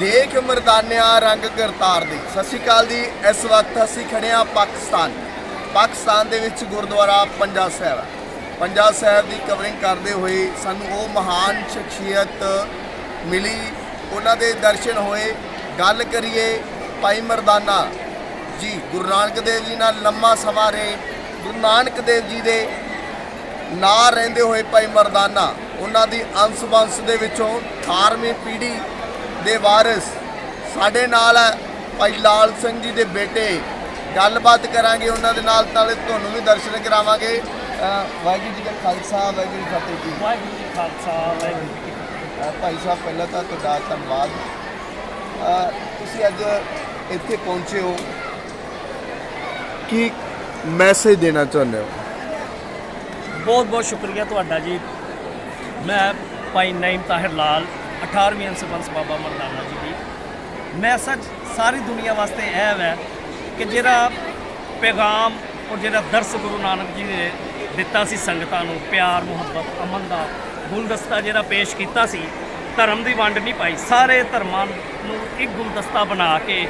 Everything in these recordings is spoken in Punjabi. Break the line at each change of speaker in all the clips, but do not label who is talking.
ਦੇਖ ਮਰਦਾਨਿਆ ਰੰਗ ਕਰਤਾਰ ਦੀ। ਸਤਿ ਸ਼੍ਰੀ ਅਕਾਲ ਜੀ, ਇਸ ਵਕਤ ਅਸੀਂ ਖੜੇ ਹਾਂ ਪਾਕਿਸਤਾਨ ਪਾਕਿਸਤਾਨ ਦੇ ਵਿੱਚ ਗੁਰਦੁਆਰਾ ਪੰਜਾ ਸਾਹਿਬ ਪੰਜਾ ਸਾਹਿਬ ਦੀ ਕਵਰਿੰਗ ਕਰਦੇ ਹੋਏ ਸਾਨੂੰ ਉਹ ਮਹਾਨ ਸ਼ਖਸੀਅਤ ਮਿਲੀ। ਉਹਨਾਂ ਦੇ ਦਰਸ਼ਨ ਹੋਏ। ਗੱਲ ਕਰੀਏ ਭਾਈ ਮਰਦਾਨਾ ਜੀ, ਗੁਰੂ ਨਾਨਕ ਦੇਵ ਜੀ ਨਾਲ ਲੰਮਾ ਸਮਾਂ ਰਹੇ। ਗੁਰੂ ਨਾਨਕ ਦੇਵ ਜੀ ਦੇ ਨਾਲ ਰਹਿੰਦੇ ਹੋਏ ਭਾਈ ਮਰਦਾਨਾ, ਉਹਨਾਂ ਦੀ ਅੰਸ਼ ਵੰਸ਼ ਦੇ ਵਿੱਚੋਂ 18ਵੀਂ ਪੀੜ੍ਹੀ ਦੇ ਵਾਰਿਸ ਸਾਡੇ ਨਾਲ ਹੈ ਭਾਈ ਲਾਲ ਸਿੰਘ ਜੀ ਦੇ ਬੇਟੇ। ਗੱਲਬਾਤ ਕਰਾਂਗੇ ਉਹਨਾਂ ਦੇ ਨਾਲ ਨਾਲੇ ਤੁਹਾਨੂੰ ਵੀ ਦਰਸ਼ਨ ਕਰਾਵਾਂਗੇ। ਵਾਹਿਗੁਰੂ ਜੀ ਕਾ ਖਾਲਸਾ ਵਾਹਿਗੁਰੂ ਜੀ ਫਤਿਹ ਜੀ।
ਵਾਹਿਗੁਰੂ ਜੀ ਖਾਲਸਾ ਵਾਹਿਗੁਰੂ ਜੀ
ਭਾਈ ਸਾਹਿਬ ਪਹਿਲਾਂ ਤਾਂ ਤੁਹਾਡਾ ਧੰਨਵਾਦ। ਤੁਸੀਂ ਅੱਜ ਇੱਥੇ ਪਹੁੰਚੇ ਹੋ। ਕੀ ਮੈਸੇਜ ਦੇਣਾ ਚਾਹੁੰਦੇ ਹੋ?
ਬਹੁਤ ਬਹੁਤ ਸ਼ੁਕਰੀਆ ਤੁਹਾਡਾ ਜੀ। ਮੈਂ ਭਾਈ ਨਈਮ ਤਾਹਿਰ ਲਾਲ 18ਵੀਂ ਅੰਸਬੰਸ ਬਾਬਾ ਮਰਦਾਨਾ ਜੀ ਦੀ। ਮੈਸੇਜ ਸਾਰੀ ਦੁਨੀਆ ਵਾਸਤੇ ਇਹ ਹੈ ਕਿ ਜਿਹੜਾ ਪੈਗਾਮ ਔਰ ਜਿਹੜਾ ਦਰਸ ਗੁਰੂ ਨਾਨਕ ਜੀ ਨੇ ਦਿੱਤਾ ਸੀ ਸੰਗਤਾਂ ਨੂੰ, ਪਿਆਰ, ਮੁਹੱਬਤ, ਅਮਨ ਦਾ ਗੁਲਦਸਤਾ ਜਿਹੜਾ ਪੇਸ਼ ਕੀਤਾ ਸੀ, ਧਰਮ ਦੀ ਵੰਡ ਨਹੀਂ ਪਾਈ, ਸਾਰੇ ਧਰਮਾਂ ਨੂੰ ਇੱਕ ਗੁਲਦਸਤਾ ਬਣਾ ਕੇ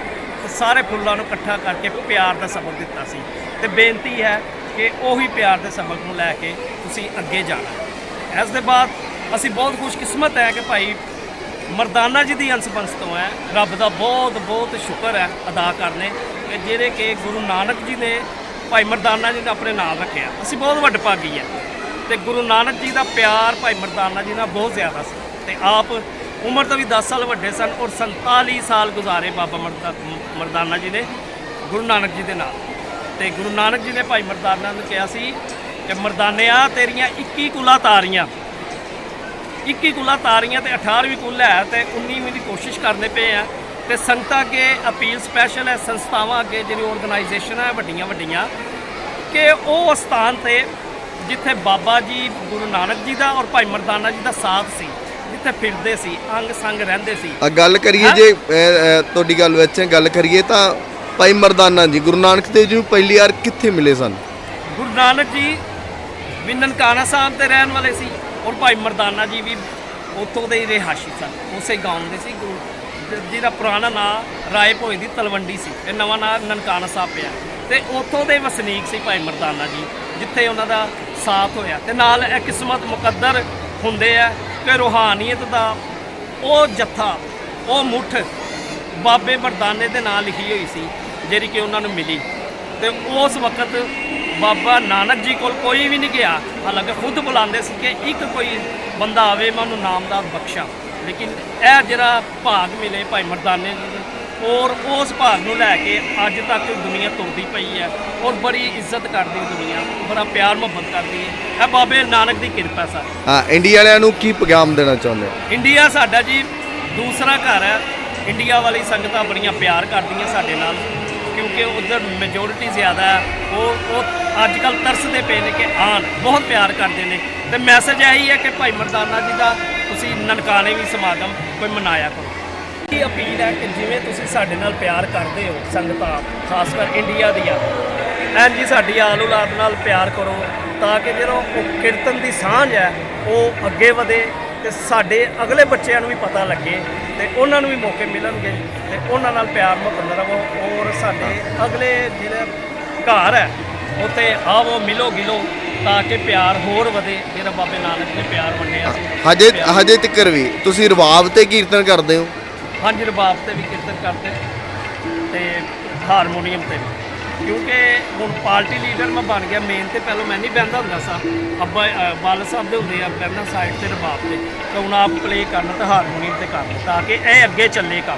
ਤੇ ਸਾਰੇ ਫੁੱਲਾਂ ਨੂੰ ਇਕੱਠਾ ਕਰਕੇ ਪਿਆਰ ਦਾ ਸਬਕ ਦਿੱਤਾ ਸੀ। ਤੇ ਬੇਨਤੀ ਹੈ ਕਿ ਉਹੀ ਪਿਆਰ ਦੇ ਸਬਕ ਨੂੰ ਲੈ ਕੇ ਤੁਸੀਂ ਅੱਗੇ ਜਾਣਾ ਇਸ ਦੇ ਬਾਅਦ ਅਸੀਂ ਬਹੁਤ ਖੁਸ਼ਕਿਸਮਤ ਹੈ ਕਿ ਭਾਈ ਮਰਦਾਨਾ ਜੀ ਦੀ ਅੰਸ਼ ਬੰਸ ਤੋਂ ਹੈ। ਰੱਬ ਦਾ ਬਹੁਤ ਬਹੁਤ ਸ਼ੁਕਰ ਹੈ ਅਦਾ ਕਰਨੇ ਕਿ ਜਿਹੜੇ ਕਿ ਗੁਰੂ ਨਾਨਕ ਜੀ ਨੇ ਭਾਈ ਮਰਦਾਨਾ ਜੀ ਨੇ ਆਪਣੇ ਨਾਲ ਰੱਖਿਆ। ਅਸੀਂ ਬਹੁਤ ਵੱਡ ਭਾਗੀ ਹੈ। ਤੇ ਗੁਰੂ ਨਾਨਕ ਜੀ ਦਾ ਪਿਆਰ ਭਾਈ ਮਰਦਾਨਾ ਜੀ ਨਾਲ ਬਹੁਤ ਜ਼ਿਆਦਾ ਸੀ। ਤੇ ਆਪ ਉਮਰ ਤੋਂ ਵੀ 10 ਸਾਲ ਵੱਡੇ ਸਨ ਔਰ 47 ਸਾਲ ਗੁਜ਼ਾਰੇ ਬਾਬਾ ਮਰਦਾ, ਮਰਦਾਨਾ ਜੀ ਨੇ ਗੁਰੂ ਨਾਨਕ ਜੀ ਦੇ ਨਾਲ। ਤੇ ਗੁਰੂ ਨਾਨਕ ਜੀ ਨੇ ਭਾਈ ਮਰਦਾਨਾ ਨੂੰ ਕਿਹਾ ਸੀ ਕਿ, ਮਰਦਾਨਿਆ, ਤੇਰੀਆਂ 21 ਕੁਲਾ ਤਾਰੀਆਂ 21 ਕੁਲਾ ਤਾਰੀਆਂ ਤੇ 18ਵੀਂ ਕੁੱਲ ਹੈ ਤੇ 19ਵੀਂ ਦੀ ਕੋਸ਼ਿਸ਼ ਕਰਨੇ ਪਏ ਆ। ਤੇ ਸੰਗਤਾਂ ਅੱਗੇ ਅਪੀਲ ਸਪੈਸ਼ਲ ਹੈ ਸੰਸਥਾਵਾਂ ਅੱਗੇ ਜਿਹੜੀ ਆਰਗੇਨਾਈਜੇਸ਼ਨ ਹੈ ਵੱਡੀਆਂ ਵੱਡੀਆਂ ਕਿ ਉਹ ਸਥਾਨ ਤੇ ਜਿੱਥੇ ਬਾਬਾ ਜੀ ਗੁਰੂ ਨਾਨਕ ਜੀ ਦਾ ਔਰ ਭਾਈ ਮਰਦਾਨਾ ਜੀ ਦਾ ਸਾਥ ਸੀ ਜਿੱਥੇ ਫਿਰਦੇ ਸੀ ਅੰਗ ਸੰਗ ਰਹਿੰਦੇ ਸੀ।
ਆ ਗੱਲ ਕਰੀਏ
ਹੈਂ?
ਜੇ ਅ, ਅ, ਤੁਹਾਡੀ ਗੱਲ ਵਿੱਚ ਗੱਲ ਕਰੀਏ ਤਾਂ ਭਾਈ ਮਰਦਾਨਾ ਜੀ ਗੁਰੂ ਨਾਨਕ ਦੇਵ ਜੀ ਨੂੰ ਪਹਿਲੀ ਵਾਰ ਕਿੱਥੇ ਮਿਲੇ ਸਨ?
ਗੁਰੂ ਨਾਨਕ ਜੀ ਵੀ ਨਨਕਾਣਾ ਸਾਹਿਬ ਤੇ ਰਹਿਣ ਵਾਲੇ ਸੀ। ਔਰ ਭਾਈ ਮਰਦਾਨਾ ਜੀ ਵੀ ਉੱਥੋਂ ਦੇ ਹੀ ਰਿਹਾਸ਼ੀ ਸਨ। ਉਸੇ ਗਾਉਂ ਦੇ ਸੀ ਗੁਰੂ ਜਿਹਦਾ ਪੁਰਾਣਾ ਨਾਂ ਰਾਏ ਭੋਏ ਦੀ ਤਲਵੰਡੀ ਸੀ। ਇਹ ਨਵਾਂ ਨਾਂ ਨਨਕਾਣਾ ਸਾਹਿਬ ਪਿਆ। ਤੇ ਉੱਥੋਂ ਦੇ ਵਸਨੀਕ ਸੀ ਭਾਈ ਮਰਦਾਨਾ ਜੀ, ਜਿੱਥੇ ਉਹਨਾਂ ਦਾ ਸਾਥ ਹੋਇਆ। ਤੇ ਨਾਲ ਇਹ ਕਿਸਮਤ ਮੁਕੱਦਰ ਹੁੰਦੇ ਆ ਕਿ ਰੂਹਾਨੀਅਤ ਦਾ ਉਹ ਜੱਥਾ, ਉਹ ਮੁੱਠ ਬਾਬੇ ਮਰਦਾਨੇ ਦੇ ਨਾਂ ਲਿਖੀ ਹੋਈ ਸੀ, ਜਿਹੜੀ ਕਿ ਉਹਨਾਂ ਨੂੰ ਮਿਲੀ। ਤੇ ਉਸ ਵਕਤ ਬਾਬਾ ਨਾਨਕ ਜੀ ਕੋਲ ਕੋਈ ਵੀ ਨਹੀਂ ਗਿਆ। ਹਾਲਾਂਕਿ ਖੁਦ ਬੁਲਾਉਂਦੇ ਸੀ ਕਿ ਇੱਕ ਕੋਈ ਬੰਦਾ ਆਵੇ ਮੈਂ ਉਹਨੂੰ ਨਾਮਦਾਰ ਬਖਸ਼ਾ। ਲੇਕਿਨ ਇਹ ਜਿਹੜਾ ਭਾਗ ਮਿਲੇ ਭਾਈ ਮਰਦਾਨੇ ਜੀ ਨੂੰ ਔਰ ਉਸ ਭਾਗ ਨੂੰ ਲੈ ਕੇ ਅੱਜ ਤੱਕ ਦੁਨੀਆ ਤੁਰਦੀ ਪਈ ਹੈ ਔਰ ਬੜੀ ਇੱਜ਼ਤ ਕਰਦੀ ਦੁਨੀਆ ਬੜਾ ਪਿਆਰ ਮੁਹੱਬਤ ਕਰਦੀ ਹੈ। ਇਹ ਬਾਬੇ ਨਾਨਕ ਦੀ ਕਿਰਪਾ ਸਰ।
ਹਾਂ ਇੰਡੀਆ ਵਾਲਿਆਂ ਨੂੰ ਕੀ ਪੈਗਾਮ ਦੇਣਾ ਚਾਹੁੰਦੇ ਹੋ?
ਇੰਡੀਆ ਸਾਡਾ ਜੀ ਦੂਸਰਾ ਘਰ ਹੈ। ਇੰਡੀਆ ਵਾਲੀ ਸੰਗਤਾਂ ਬੜੀਆਂ ਪਿਆਰ ਕਰਦੀਆਂ ਸਾਡੇ ਨਾਲ। ਕਿਉਂਕਿ ਉਧਰ ਮੈਜੋਰਿਟੀ ਜ਼ਿਆਦਾ ਹੈ। ਉਹ ਉਹ ਅੱਜ ਕੱਲ ਤਰਸਦੇ ਪਏ ਨੇ ਕਿ ਆਣ ਬਹੁਤ ਪਿਆਰ ਕਰਦੇ ਨੇ। ਤੇ ਮੈਸੇਜ ਇਹੀ ਹੈ ਕਿ ਭਾਈ ਮਰਦਾਨਾ ਜੀ ਦਾ ਤੁਸੀਂ ਨਨਕਾਣੇ ਵੀ ਸਮਾਗਮ ਕੋਈ ਮਨਾਇਆ ਕਰੋ। ਇਹ ਅਪੀਲ ਹੈ ਕਿ ਜਿਵੇਂ ਤੁਸੀਂ ਸਾਡੇ ਨਾਲ ਪਿਆਰ ਕਰਦੇ ਹੋ ਸੰਗਤਾਂ, ਖਾਸ ਕਰ ਇੰਡੀਆ ਦੀਆਂ ਐਂ ਜੀ ਸਾਡੀ ਆਲ ਔਲਾਦ ਨਾਲ ਪਿਆਰ ਕਰੋ ਤਾਂ ਕਿ ਜਿਹੜਾ ਉਹ ਕੀਰਤਨ ਦੀ ਸਾਂਝ ਹੈ, ਉਹ ਅੱਗੇ ਵਧੇ ਤੇ ਸਾਡੇ ਅਗਲੇ ਬੱਚਿਆਂ ਨੂੰ ਵੀ ਪਤਾ ਲੱਗੇ। ਤੇ ਉਹਨਾਂ ਨੂੰ ਵੀ ਮੌਕੇ ਮਿਲਣਗੇ ਤੇ ਉਹਨਾਂ ਨਾਲ ਪਿਆਰ ਮੁਹੱਬਤ ਰਵੋ ਔਰ ਸਾਡੇ ਅਗਲੇ ਜਿਹੜੇ ਘਰ ਹੈ ਉੱਥੇ ਆਵੋ ਮਿਲੋ ਗਿਲੋ ਤਾਂ ਕਿ ਪਿਆਰ ਹੋਰ ਵਧੇ। ਜਿਹੜਾ ਬਾਬੇ ਨਾਨਕ ਨੇ ਪਿਆਰ ਵੰਡਿਆ ਸੀ
ਹਜੇ ਹਜੇ ਤੱਕ ਵੀ। ਤੁਸੀਂ ਰਵਾਬ ਤੇ ਕੀਰਤਨ ਕਰਦੇ ਹੋ?
ਹਾਂਜੀ ਰਬਾਬ ਤੇ ਵੀ ਕੀਰਤਨ ਕਰਦੇ। ਤੇ ਹਾਰਮੋਨੀਅਮ ਤੇ ਵੀ। ਕਿਉਂਕਿ ਹੁਣ ਪਾਰਟੀ ਲੀਡਰ ਮੈਂ ਬਣ ਗਿਆ ਮੇਨ ਤੇ ਪਹਿਲਾਂ ਮੈਂ ਨਹੀਂ ਬਹਿੰਦਾ ਹੁੰਦਾ ਸਾਂ। ਅੱਬਾ ਅ, ਬਾਲ ਸਾਹਿਬ ਦੇ ਹੁੰਦੇ ਆ ਬਹਿਣਾ ਸਾਈਡ ਤੇ ਰਬਾਬ ਤੇ। ਤਾਂ ਹੁਣ ਆਪ ਪਲੇ ਕਰਨ ਤੇ ਹਾਰਮੋਨੀਅਮ ਤੇ ਕਰਨ ਤਾਂ ਕਿ ਇਹ ਅੱਗੇ ਚੱਲੇ ਕੰਮ।